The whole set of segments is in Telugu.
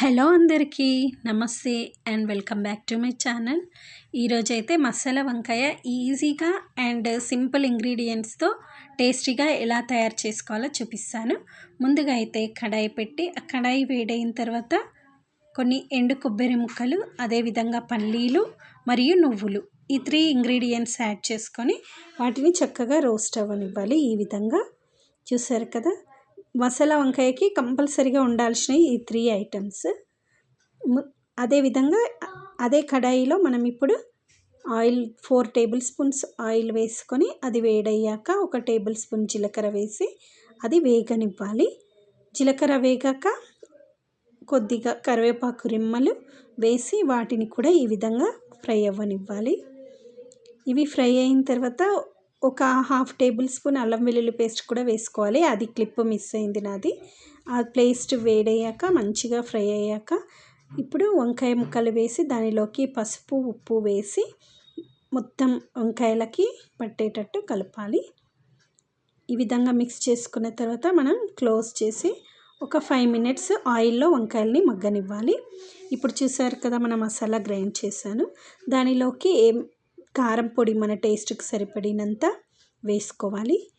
హలో అందరికీ నమస్తే and welcome back to my channel. ఈరోజైతే మసాలా వంకాయ ఈజీగా అండ్ సింపుల్ ఇంగ్రీడియంట్స్తో టేస్టీగా ఎలా తయారు చేసుకోవాలో చూపిస్తాను. ముందుగా అయితే కడాయి పెట్టి ఆ కడాయి వేడైన తర్వాత కొన్ని ఎండు కొబ్బరి ముక్కలు అదేవిధంగా పల్లీలు మరియు నువ్వులు ఈ త్రీ ఇంగ్రీడియంట్స్ యాడ్ చేసుకొని వాటిని చక్కగా రోస్ట్ అవ్వనివ్వాలి. ఈ విధంగా చూసారు కదా? మసాలా వంకాయకి కంపల్సరీగా ఉండాల్సినవి ఈ త్రీ ఐటమ్స్ అదేవిధంగా అదే కడాయిలో మనం ఇప్పుడు oil four tablespoons oil వేసుకొని అది వేడయ్యాక ఒక టేబుల్ స్పూన్ జీలకర్ర వేసి అది వేగనివ్వాలి. జీలకర్ర వేగాక కొద్దిగా కరివేపాకు రిమ్మలు వేసి వాటిని కూడా ఈ విధంగా ఫ్రై అవ్వనివ్వాలి. ఇవి ఫ్రై అయిన తర్వాత ఒక హాఫ్ టేబుల్ స్పూన్ అల్లం వెల్లుల్లి పేస్ట్ కూడా వేసుకోవాలి. అది క్లిప్ మిస్ అయింది నాది. ఆ పేస్ట్ వేడయ్యాక మంచిగా ఫ్రై అయ్యాక ఇప్పుడు వంకాయ ముక్కలు వేసి దానిలోకి పసుపు ఉప్పు వేసి మొత్తం వంకాయలకి పట్టేటట్టు కలపాలి. ఈ విధంగా మిక్స్ చేసుకున్న తర్వాత మనం క్లోజ్ చేసి ఒక ఫైవ్ మినిట్స్ ఆయిల్లో వంకాయల్ని మగ్గనివ్వాలి. ఇప్పుడు చూసారు కదా మన మసాలా గ్రైండ్ చేశాను. దానిలోకి ఏం కారం పొడి మన టేస్ట్కి సరిపడినంత వేసుకోవాలి.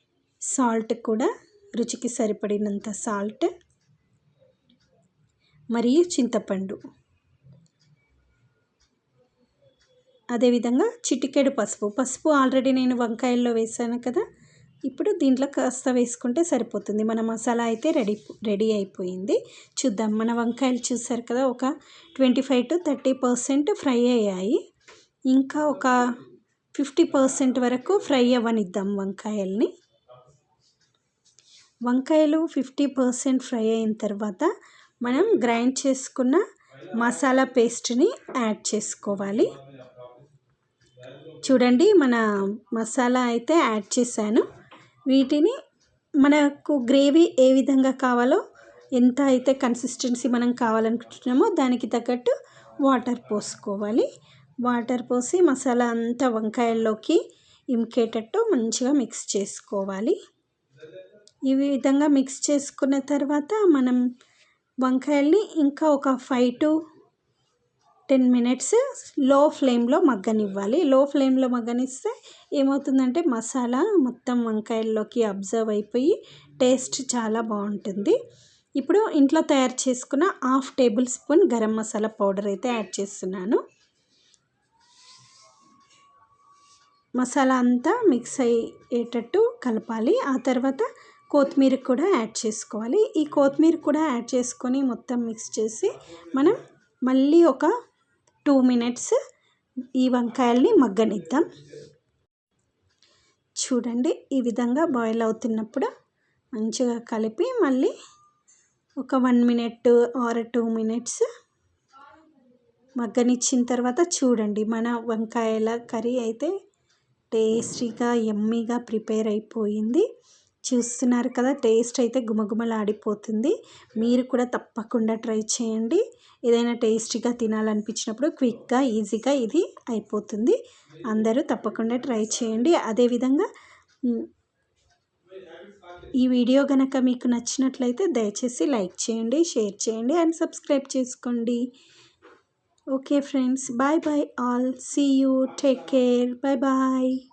సాల్ట్ కూడా రుచికి సరిపడినంత సాల్ట్ మరియు చింతపండు. అదేవిధంగా చిటికెడు పసుపు. పసుపు ఆల్రెడీ నేను వంకాయల్లో వేసాను కదా ఇప్పుడు దీంట్లో కాస్త వేసుకుంటే సరిపోతుంది. మన మసాలా అయితే రెడీ రెడీ అయిపోయింది. చూద్దాం. మన వంకాయలు చూసారు కదా ఒక twenty five to thirty percent fry అయ్యాయి. ఇంకా ఒక ఫిఫ్టీ పర్సెంట్ వరకు ఫ్రై అవ్వనిద్దాం వంకాయల్ని. వంకాయలు ఫిఫ్టీ పర్సెంట్ ఫ్రై అయిన తర్వాత మనం గ్రైండ్ చేసుకున్న మసాలా పేస్ట్ని యాడ్ చేసుకోవాలి. చూడండి మన మసాలా అయితే యాడ్ చేశాను. వీటిని మనకు గ్రేవీ ఏ విధంగా కావాలో ఎంత అయితే కన్సిస్టెన్సీ మనం కావాలనుకుంటున్నామో దానికి తగ్గట్టు వాటర్ పోసుకోవాలి. వాటర్ పోసి మసాలా అంతా వంకాయల్లోకి ఇంకేటట్టు మంచిగా మిక్స్ చేసుకోవాలి. ఈ విధంగా మిక్స్ చేసుకున్న తర్వాత మనం వంకాయల్ని ఇంకా ఒక ఫైవ్ టు టెన్ మినిట్స్లో ఫ్లేమ్లో మగ్గనివ్వాలి. లో ఫ్లేమ్లో మగ్గనిస్తే ఏమవుతుందంటే మసాలా మొత్తం వంకాయల్లోకి అబ్జర్వ్ అయిపోయి టేస్ట్ చాలా బాగుంటుంది. ఇప్పుడు ఇంట్లో తయారు చేసుకున్న half tablespoon garam masala powder అయితే యాడ్ చేస్తున్నాను. మసాలా అంతా మిక్స్ అయ్యేటట్టు కలపాలి. ఆ తర్వాత కొత్తిమీర కూడా యాడ్ చేసుకోవాలి. ఈ కొత్తిమీర కూడా యాడ్ చేసుకొని మొత్తం మిక్స్ చేసి మనం మళ్ళీ ఒక టూ మినిట్స్ ఈ వంకాయల్ని మగ్గనిద్దాం. చూడండి ఈ విధంగా బాయిల్ అవుతున్నప్పుడు మంచిగా కలిపి మళ్ళీ ఒక one minute or two minutes మగ్గనిచ్చిన తర్వాత చూడండి మన వంకాయల కర్రీ అయితే టేస్టీగా ఎమ్మీగా ప్రిపేర్ అయిపోయింది. చూస్తున్నారు కదా టేస్ట్ అయితే గుమగుమలాడిపోతుంది. మీరు కూడా తప్పకుండా ట్రై చేయండి. ఏదైనా టేస్టీగా తినాలనిపించినప్పుడు క్విక్గా ఈజీగా ఇది అయిపోతుంది. అందరూ తప్పకుండా ట్రై చేయండి. అదేవిధంగా ఈ వీడియో కనుక మీకు నచ్చినట్లయితే దయచేసి లైక్ చేయండి షేర్ చేయండి అండ్ సబ్స్క్రైబ్ చేసుకోండి. Okay, friends. Bye bye, all. See you. Take care. Bye bye.